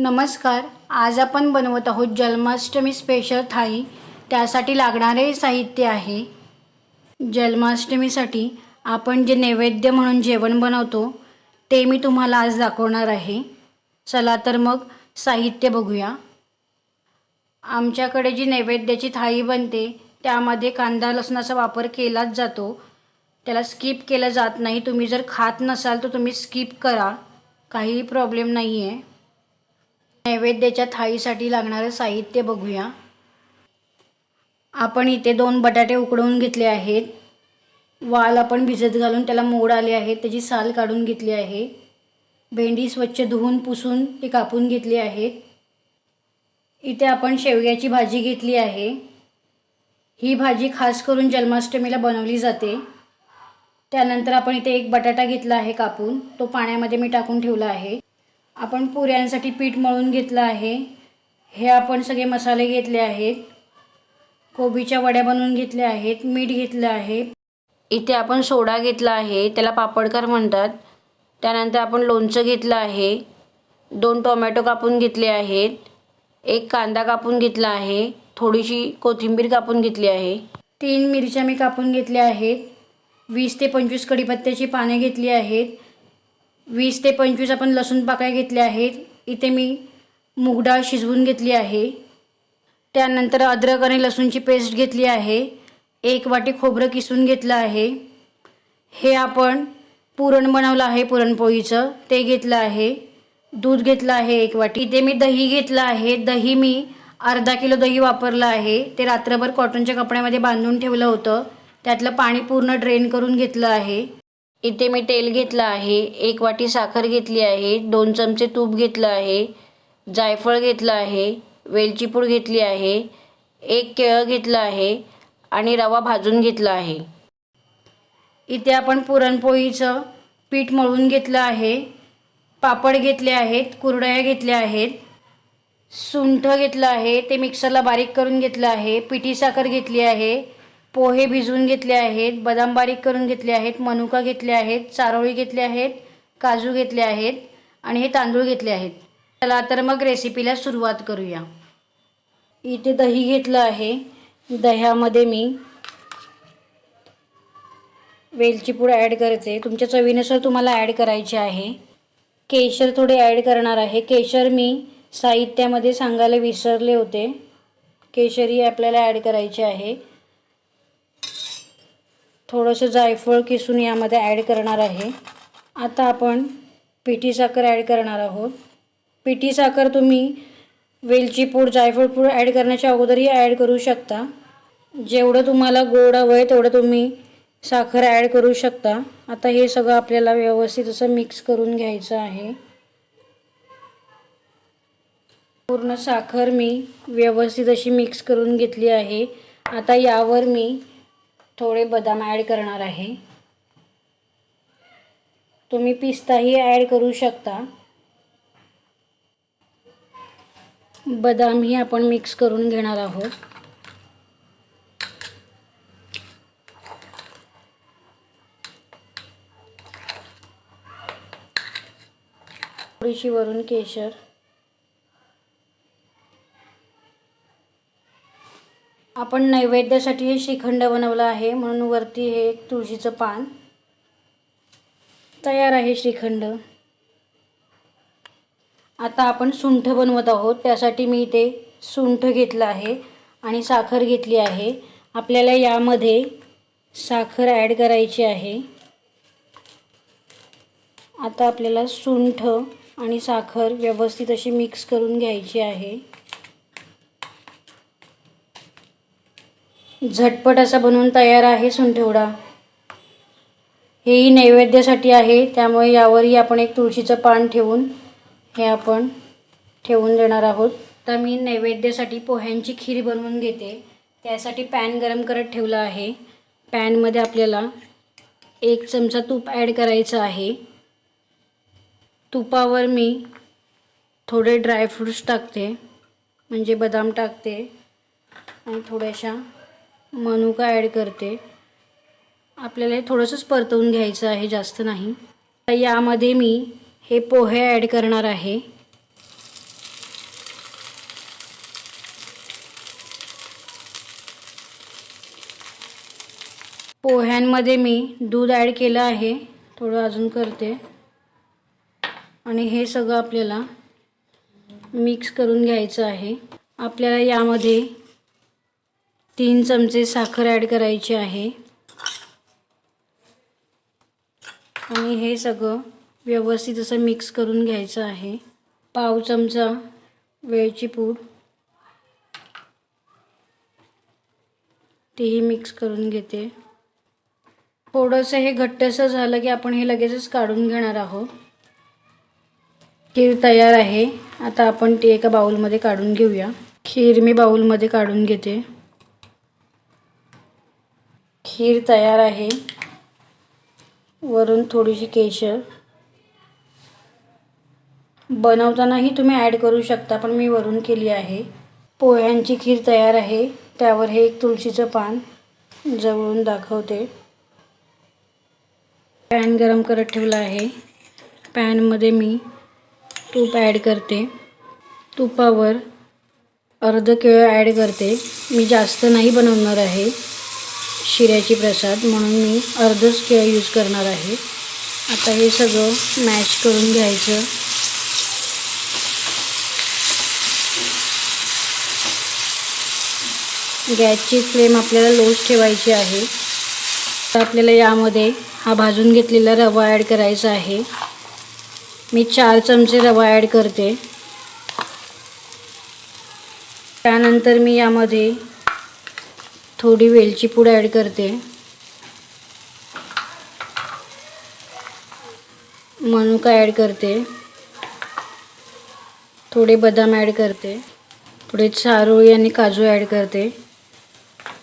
नमस्कार आज आपण बनवत आहोत जन्माष्टमी स्पेशल थाळी. त्यासाठी लागणारे साहित्य आहे. जन्माष्टमीसाठी आपण जे नैवेद्य म्हणून जेवण बनवतो ते मी तुम्हाला आज दाखवणार आहे. चला तर मग साहित्य बघूया. आमच्याकडे जी नैवेद्याची थाळी बनते त्यामध्ये कांदा लसणाचा वापर केलाच जातो. त्याला स्किप केलं जात नाही. तुम्ही जर खात नसाल तर तुम्ही स्किप करा. काहीही प्रॉब्लेम नाही आहे नैवेद्याच्या थाळीसाठी लागणारं साहित्य बघूया. आपण इथे दोन बटाटे उकडवून घेतले आहेत. वाल आपण भिजत घालून त्याला मोड आले आहेत. त्याची साल काढून घेतली आहे. भेंडी स्वच्छ धुवून पुसून ती कापून घेतली आहेत. इथे आपण शेवग्याची भाजी घेतली आहे. ही भाजी खास करून जन्माष्टमीला बनवली जाते. त्यानंतर आपण इथे एक बटाटा घेतला आहे कापून. तो पाण्यामध्ये मी टाकून ठेवला आहे. आपण पुऱ्यांसाठी पीठ मळून घेतलं आहे. हे आपण सगळे मसाले घेतले आहेत. कोबीच्या वड्या बनवून घेतल्या आहेत. मीठ घेतलं आहे. इथे आपण सोडा घेतला आहे. त्याला पापडकर म्हणतात. त्यानंतर आपण लोणचं घेतलं आहे. दोन टोमॅटो कापून घेतले आहेत. एक कांदा कापून घेतला आहे. थोडीशी कोथिंबीर कापून घेतली आहे. तीन मिरच्या मी कापून घेतल्या आहेत. वीस ते पंचवीस कढीपत्त्याची पाने घेतली आहेत. वीस ते पंचवीस आपण लसूण पाकळ्या घेतल्या आहेत. इथे मी मूग डाळ शिजवून घेतली आहे. त्यानंतर अद्रक आणि लसूणची पेस्ट घेतली आहे. एक वाटी खोबरं किसून घेतलं आहे. हे आपण पुरण बनवलं आहे पुरणपोळीचं. ते घेतलं आहे. दूध घेतलं आहे एक वाटी. इथे मी दही घेतलं आहे. दही मी अर्धा किलो दही वापरलं आहे. ते रात्रभर कॉटनच्या कपड्यामध्ये बांधून ठेवलं होतं. त्यातलं पाणी पूर्ण ड्रेन करून घेतलं आहे. इथे मी तेल घेतलं आहे एक वाटी साखर घेतली आहे दोन चमचे तूप घेतलं आहे जायफळ घेतलं आहे वेलची पूड घेतली आहे एक केळं घेतलं आहे आणि रवा भाजून घेतला आहे. इथे आपण पुरणपोळीचं पीठ मळून घेतलं आहे पापड घेतले आहेत कुरडया घेतल्या आहेत सुंठ घेतलं आहे ते मिक्सरला बारीक करून घेतलं आहे पिठी साखर घेतली आहे पोहे भिजवून घेतले आहेत बदाम बारीक करून घेतले आहेत मनुका घेतले आहेत चारोळी घेतले आहेत काजू घेतले आहेत आणि हे तांदूळ घेतले आहेत. चला तर मग रेसिपीला सुरुवात करूया. इथे दही घेतलं आहे. दह्यामध्ये मी वेलची पूड ॲड करते. तुमच्या चवीनुसार तुम्हाला ॲड करायचे आहे. केशर थोडे ॲड करणार आहे. केशर मी साहित्यामध्ये सांगायला विसरले होते. केशरही आपल्याला ॲड करायचे आहे. थोडंसं जायफळ किसून यामध्ये ॲड करणार आहे. आता आपण पिठी साखर ॲड करणार आहोत. पिठी साखर तुम्ही वेलची पूड जायफळ पूड ॲड करण्याच्या अगोदरही ॲड करू शकता. जेवढं तुम्हाला गोड हवं आहे तेवढं तुम्ही साखर ॲड करू शकता. आता हे सगळं आपल्याला व्यवस्थित असं मिक्स करून घ्यायचं आहे. पूर्ण साखर मी व्यवस्थित अशी मिक्स करून घेतली आहे. आता यावर मी थोडे बदाम ॲड करणार आहे. तुम्ही पिस्ताही ॲड करू शकता. बदामही आपण मिक्स करून घेणार आहोत. थोडीशी वरून केशर. आपण नैवेद्यासाठी हे श्रीखंड बनवलं आहे म्हणून वरती हे एक तुळशीचं पान तयार आहे श्रीखंड. आता आपण सुंठ बनवत आहोत त्यासाठी मी इथे सुंठ घेतलं आहे आणि साखर घेतली आहे. आपल्याला यामध्ये साखर ॲड करायची आहे. आता आपल्याला सुंठ आणि साखर व्यवस्थित अशी मिक्स करून घ्यायची आहे. झटपट असा बनवून तयार आहे सुंठवडा. हेही नैवेद्यासाठी आहे त्यामुळे यावरही आपण एक तुळशीचं पान ठेवून हे आपण ठेवून देणार आहोत. तर मी नैवेद्यासाठी पोह्यांची खीर बनवून घेते. त्यासाठी पॅन गरम करत ठेवलं आहे. पॅनमध्ये आपल्याला एक चमचा तूप ॲड करायचं आहे. तुपावर मी थोडे ड्रायफ्रूट्स टाकते म्हणजे बदाम टाकते आणि थोड्याशा मनुका ॲड करते? आपल्याला हे थोडंसंच परतवून घ्यायचं आहे जास्त नाही. यामध्ये मी हे पोहे ॲड करणार आहे. पोह्यांमध्ये मी दूध ॲड केलं आहे. थोडं अजून करते. आणि हे सगळं आपल्याला मिक्स करून घ्यायचं आहे. आपल्याला यामध्ये तीन चमचे साखर ॲड करायची आहे. आणि हे सगळं व्यवस्थित असं मिक्स करून घ्यायचं आहे. पाव चमचा वेलची पूड. तेही मिक्स करून घेते. थोडंसं हे घट्टसं झालं की आपण हे लगेचच काढून घेणार आहोत. खीर तयार आहे. आता आपण ती एका बाउलमध्ये काढून घेऊया. खीर मी बाऊलमध्ये काढून घेते. खीर तयार आहे. वरून थोडीशी केशर. बनवतानाही तुम्ही ॲड करू शकता पण मी वरून केली आहे. पोह्यांची खीर तयार आहे. त्यावर हे एक तुळशीचं पान जवळून दाखवते. पॅन गरम करत ठेवला आहे. पॅनमध्ये मी तूप ॲड करते. तुपावर अर्ध केळं ॲड करते. मी जास्त नाही बनवणार आहे. शिऱ्याची प्रसाद म्हणून मी अर्धच केळं यूज करणार आहे. आता हे सगळं मॅश करून घ्यायचं. गॅसची फ्लेम आपल्याला लोज ठेवायची आहे. तर आपल्याला यामध्ये हा भाजून घेतलेला रवा ॲड करायचा आहे. मी चार चमचे रवा ॲड करते. त्यानंतर मी यामध्ये थोडी वेलची पूड ॲड करते. मनुका ॲड करते. थोडे बदाम ॲड करते. थोडे चारोळी आणि काजू ॲड करते.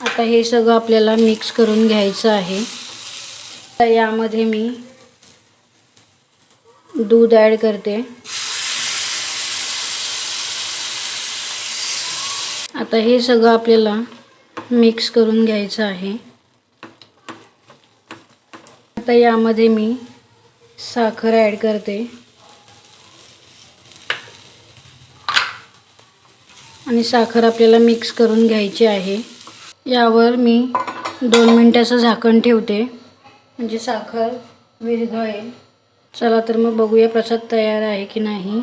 आता हे सगळं आपल्याला मिक्स करून घ्यायचं आहे. तर यामध्ये मी दूध ॲड करते. आता हे सगळं आपल्याला मिक्स करून घ्यायचं आहे. आता यामध्ये मी साखर ॲड करते. आणि साखर आपल्याला मिक्स करून घ्यायची आहे. यावर मी दोन मिनटाचं झाकण ठेवते. म्हणजे साखर विरघळेल. चला तर मग बघूया प्रसाद तयार आहे की नाही.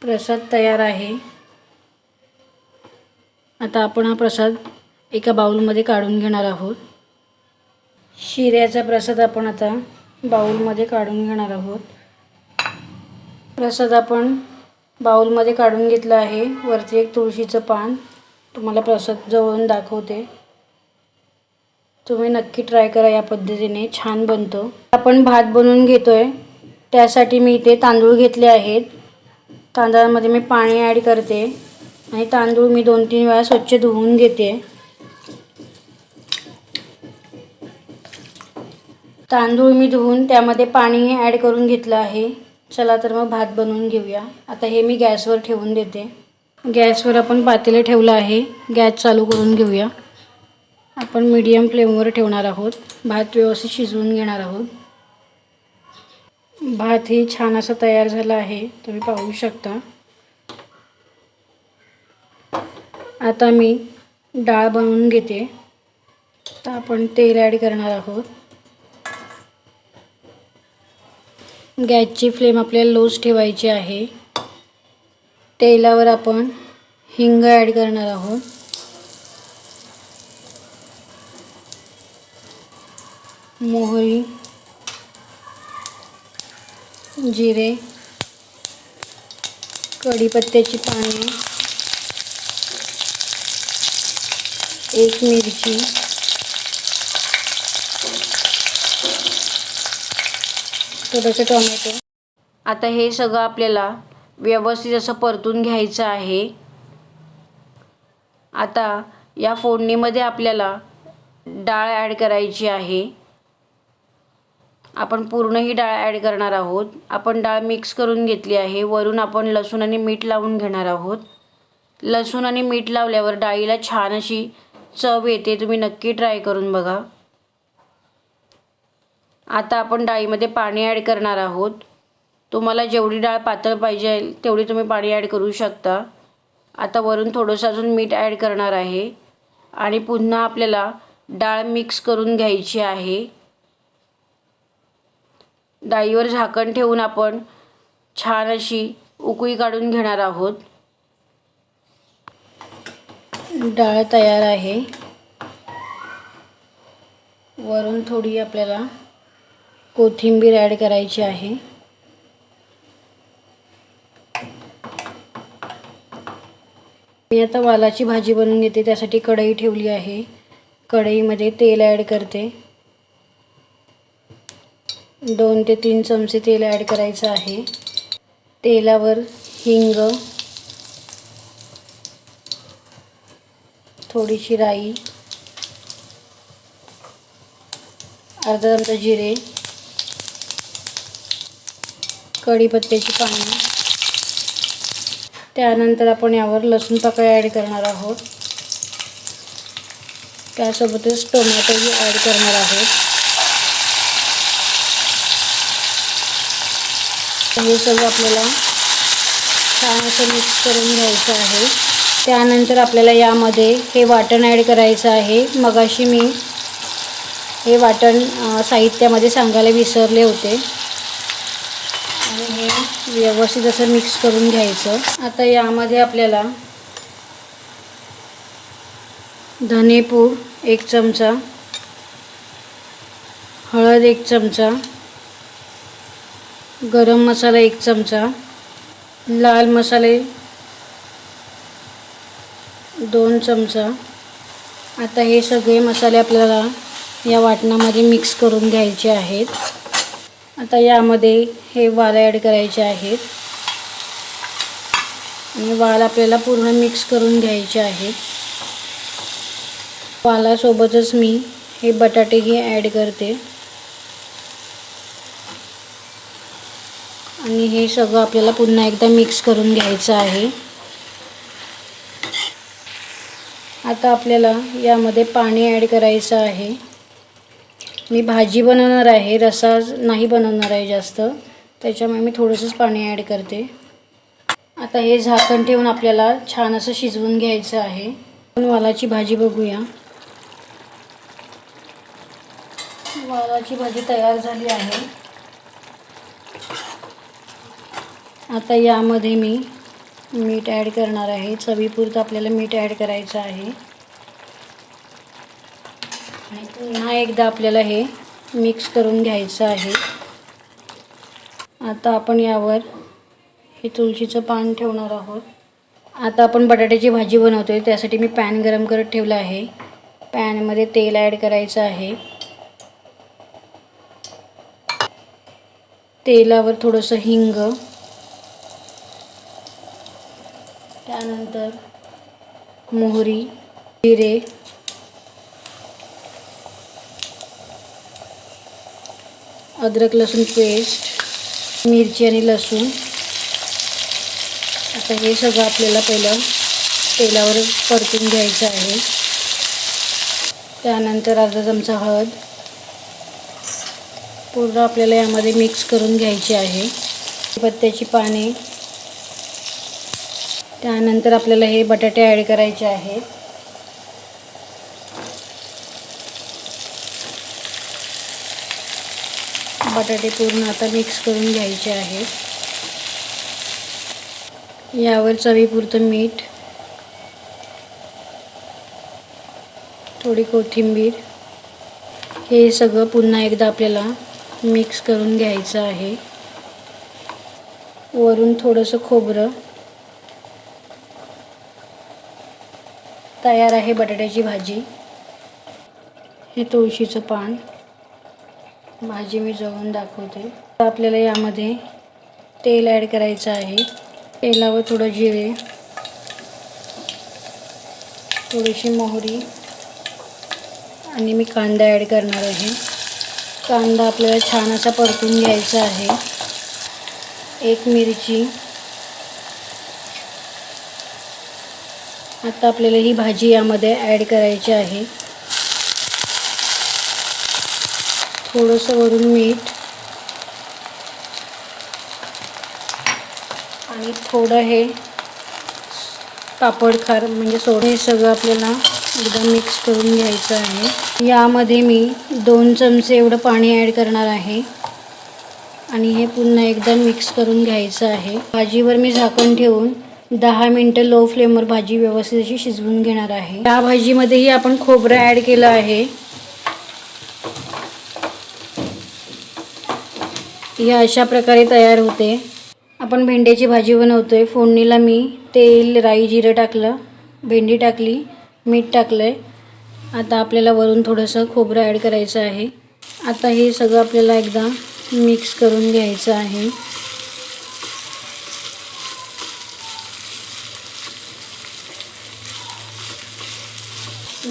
प्रसाद तयार आहे. आता आपण हा प्रसाद एका बाउलमध्ये काढून घेणार आहोत. शिऱ्याचा प्रसाद आपण आता बाऊलमध्ये काढून घेणार आहोत. प्रसाद आपण बाऊलमध्ये काढून घेतला आहे. वरती एक तुळशीचं पान तुम्हाला प्रसाद जवळून दाखवते. तुम्ही नक्की ट्राय करा या पद्धतीने. छान बनतो. आपण भात बनवून घेतोय. त्यासाठी मी इथे तांदूळ घेतले आहेत. तांदळामध्ये मी पाणी ॲड करते. आणि तांदूळ मी दोन तीन वेळा स्वच्छ धुवून घेते. तांदूळ मी धुवून त्यामध्ये पाणी ॲड करून घेतलं आहे. चला तर मग भात बनवून घेऊया. आता हे मी गॅसवर ठेवून देते. गॅसवर आपण पातेलं ठेवलं आहे. गॅस चालू करून घेऊया. आपण मीडियम फ्लेमवर ठेवणार आहोत. भात व्यवस्थित शिजवून घेणार आहोत. भात ही छान असा तयार झाला आहे. तुम्ही पाहू शकता. आता मी डाळ बनवून घेते. तर आपण तेल ॲड करणार आहोत. गॅसची फ्लेम आपल्याला लोज ठेवायची आहे. तेलावर आपण हिंग ॲड करणार आहोत. मोहरी जिरे कढीपत्त्याची पाने एक मिरची थोडंसं टोमॅटो. आता हे सगळं आपल्याला व्यवस्थित असं परतून घ्यायचं आहे. आता या फोडणीमध्ये आपल्याला डाळ ॲड करायची आहे. आपण पूर्ण ही डाळ ॲड करणार आहोत. आपण डाळ मिक्स करून घेतली आहे. वरून आपण लसूण आणि मीठ लावून घेणार आहोत. लसूण आणि मीठ लावल्यावर डाळीला छान अशी चव येते. तुम्ही नक्की ट्राय करून बघा. आता आपण डाळीमध्ये पाणी ॲड करणार आहोत. तुम्हाला जेवढी डाळ पातळ पाहिजे तेवढी तुम्ही पाणी ॲड करू शकता. आता वरून थोडंसं अजून मीठ ॲड करणार आहे. आणि पुन्हा आपल्याला डाळ मिक्स करून घ्यायची आहे. डाळीवर झाकण ठेवून आपण छान अशी उकळी काढून घेणार आहोत. डाळ तयार आहे. वरून थोडी आपल्याला कोथिंबीर ॲड करायची आहे. मी आता वालाची भाजी बनवून घेते त्यासाठी कढई ठेवली आहे. कढईमध्ये तेल ॲड करते. दोन ते तीन चमचे तेल ॲड करायचं आहे. तेलावर हिंग थोडीशी राई अर्धा चमचा जिरे कढीपत्त्याची पानं. त्यानंतर आपण यावर लसूण पाकळी ॲड करणार आहोत. त्यासोबतच टोमॅटोही ॲड करणार आहोत. हे सगळं आपल्याला छान असं मिक्स करून घ्यायचं आहे. त्यानंतर आपल्याला यामध्ये हे वाटण ॲड करायचं आहे. मगाशी मी हे वाटण साहित्यामध्ये सांगायला विसरले होते. आणि हे व्यवस्थित असं मिक्स करून घ्यायचं. आता यामध्ये आपल्याला धनेपूड एक चमचा हळद एक चमचा गरम मसाला एक चमचा लाल मसाले दोन चमचा. आता हे सगळे मसाले आपल्याला या वाटणामध्ये मिक्स करून घ्यायचे आहेत. आता यामध्ये हे वाल ॲड करायचे आहेत. आणि वाल आपल्याला पूर्ण मिक्स करून घ्यायचे आहेत. वालासोबतच मी हे बटाटेही ॲड करते. आणि हे सगळं आपल्याला पुन्हा एकदा मिक्स करून घ्यायचं आहे. आता आपल्याला यामध्ये पाणी ॲड करायचं आहे. मी भाजी बनवणार आहे रसा नाही बनवणार आहे जास्त. त्याच्यामुळे मी थोडंसंच पाणी ॲड करते. आता हे झाकण ठेवून आपल्याला छान असं शिजवून घ्यायचं आहे. आपण वालाची भाजी बघूया. वालाची भाजी तयार झाली आहे. आता यामध्ये मी मीठ ॲड करणार आहे. चवीपुरतं आपल्याला मीठ ॲड करायचं आहे. आणि पुन्हा एकदा आपल्याला हे मिक्स करून घ्यायचं आहे. आता आपण यावर हे तुळशीचं पान ठेवणार आहोत. आता आपण बटाट्याची भाजी बनवतोय त्यासाठी मी पॅन गरम करत ठेवलं आहे. पॅनमध्ये तेल ॲड करायचं आहे. तेलावर थोडंसं हिंग. त्यानंतर मोहरी जिरे अद्रक लसूण पेस्ट मिरची आणि लसूण. आता हे सगळं आपल्याला पहिलं तेलावर परतून घ्यायचं आहे. त्यानंतर अर्धा चमचा हळद. पूर्ण आपल्याला यामध्ये मिक्स करून घ्यायची आहे. पत्त्याची पाने. त्यानंतर आपल्याला हे बटाटे ॲड करायचे आहेत. बटाटे पूर्ण आता मिक्स करून घ्यायचे आहेत. यावर चवीपुरतं मीठ थोडी कोथिंबीर हे सगळं पुन्हा एकदा आपल्याला मिक्स करून घ्यायचं आहे. वरून थोडंसं खोबरं. तयार आहे बटाट्याची भाजी. हे तुळशीचं पान. भाजी मी जवळून दाखवते. तर आपल्याला यामध्ये तेल ॲड करायचं आहे. तेलावर थोडं जिरे थोडीशी मोहरी आणि मी कांदा ॲड करणार आहे. कांदा आपल्याला छान असा परतून घ्यायचा आहे. एक मिरची. आता आपल्याला ही भाजी यामध्ये ॲड करायची आहे. थोडंसं वरून मीठ. आणि थोडं हे पापड खार म्हणजे सोडं हे सगळं आपल्याला एकदम मिक्स करून घ्यायचं आहे. यामध्ये मी दोन चमचे एवढं पाणी ॲड करणार आहे. आणि हे पुन्हा एकदा मिक्स करून घ्यायचं आहे. भाजीवर मी झाकण ठेवून दहा मिनटं लो फ्लेमवर भाजी व्यवस्थित अशी शिजवून घेणार आहे. या भाजीमध्येही आपण खोबरं ॲड केलं आहे. या अशा प्रकारे तयार होते. आपण भेंड्याची भाजी बनवतो आहे फोडणीला मी तेल राई जिरं टाकलं. भेंडी टाकली मीठ टाकलं आहे आता आपल्याला वरून थोडंसं खोबरं ॲड करायचं आहे. आता हे सगळं आपल्याला एकदा मिक्स करून घ्यायचं आहे.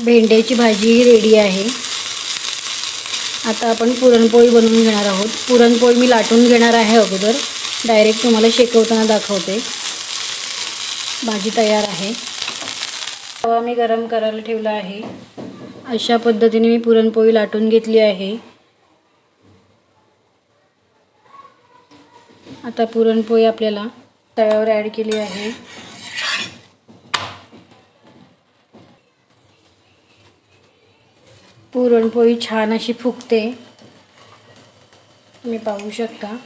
भेंड्याची भाजी रेडी आहे. आता आपण पुरणपोळी बनवून घेणार आहोत. पुरणपोळी मी लाटून घेणार आहे अगोदर. डायरेक्ट तुम्हाला शेकवताना दाखवते. भाजी तयार आहे. तवा मी गरम करायला ठेवला आहे. अशा पद्धतीने मी पुरणपोळी लाटून घेतली आहे. आता पुरणपोळी आपल्याला तव्यावर ॲड केली आहे. पुरणपोळी छान अशी फुगते. तुम्ही पाहू शकता.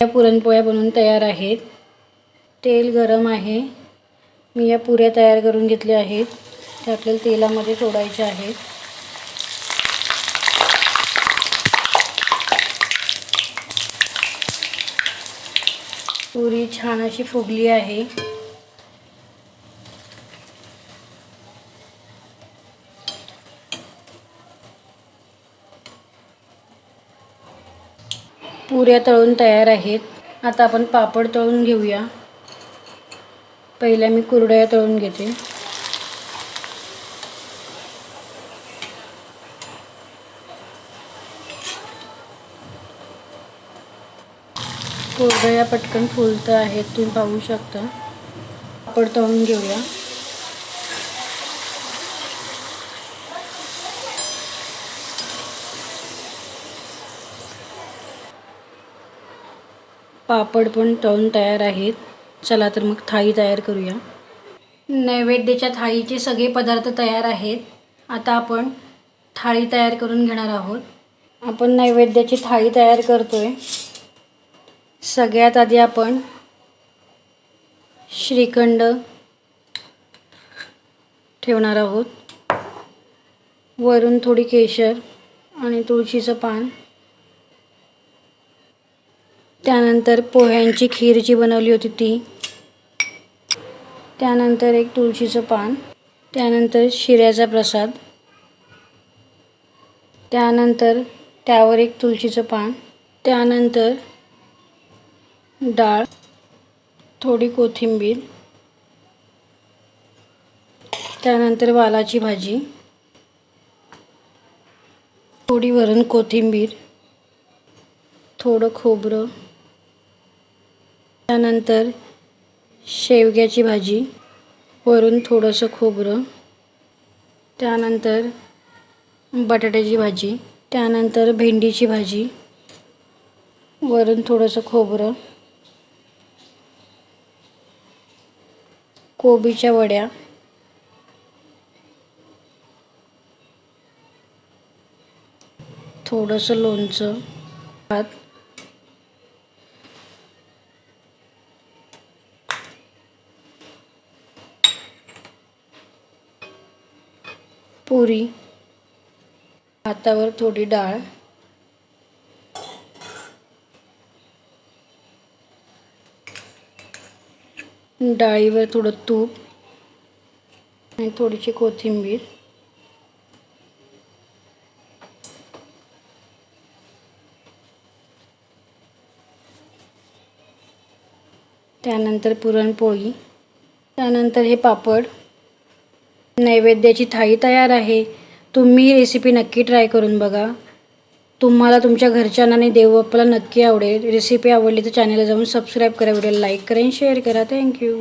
या पुरणपोळ्या बनवून तयार आहेत. तेल गरम आहे. मी या पुऱ्या तयार करून घेतल्या आहेत. त्या आपल्याला तेलामध्ये सोडायच्या आहेत. पुरी छान अशी फुगली आहे. पुऱ्या तळून तयार आहेत. आता आपण पापड तळून घेऊया. पहिल्या मी कुरडया तळून घेते. कुरड्या पटकन फुलत आहेत तुम्ही पाहू शकता. पापड तळून घेऊया. पापड पण तळून तयार आहेत. चला तर मग थाळी तयार करूया. नैवेद्याच्या थाळीचे सगळे पदार्थ तयार आहेत. आता आपण थाळी तयार करून घेणार आहोत. आपण नैवेद्याची थाळी तयार करतो आहे सगळ्यात आधी आपण श्रीखंड ठेवणार आहोत. वरून थोडी केशर आणि तुळशीचं पान. त्यानंतर पोह्यांची खीर जी बनवली होती ती. त्यानंतर एक तुळशीचं पान. त्यानंतर शिऱ्याचा प्रसाद. त्यानंतर त्यावर एक तुळशीचं पान. त्यानंतर डाळ. थोडी कोथिंबीर. त्यानंतर वालाची भाजी. थोडी वरण कोथिंबीर. थोडं खोबरं. त्यानंतर शेवग्याची भाजी वरून थोडंसं खोबरं त्यानंतर बटाट्याची भाजी त्यानंतर भेंडीची भाजी वरून थोडंसं खोबरं कोबीच्या वड्या थोडंसं लोणचं भात पुरी भातावर थोडी डाळ डाळीवर थोडं तूप आणि थोडीशी कोथिंबीर. त्यानंतर पुरणपोळी त्यानंतर हे पापड. नैवेद्याची थाळी तयार आहे. तुम्ही रेसिपी नक्की ट्राय करून बघा. तुम्हाला तुमच्या घरच्यांना आणि देवबाप्पाला नक्की आवडेल. रेसिपी आवडली तर चॅनलला जाऊन सबस्क्राईब करा व्हिडिओला लाईक करा आणि शेअर करा. थँक्यू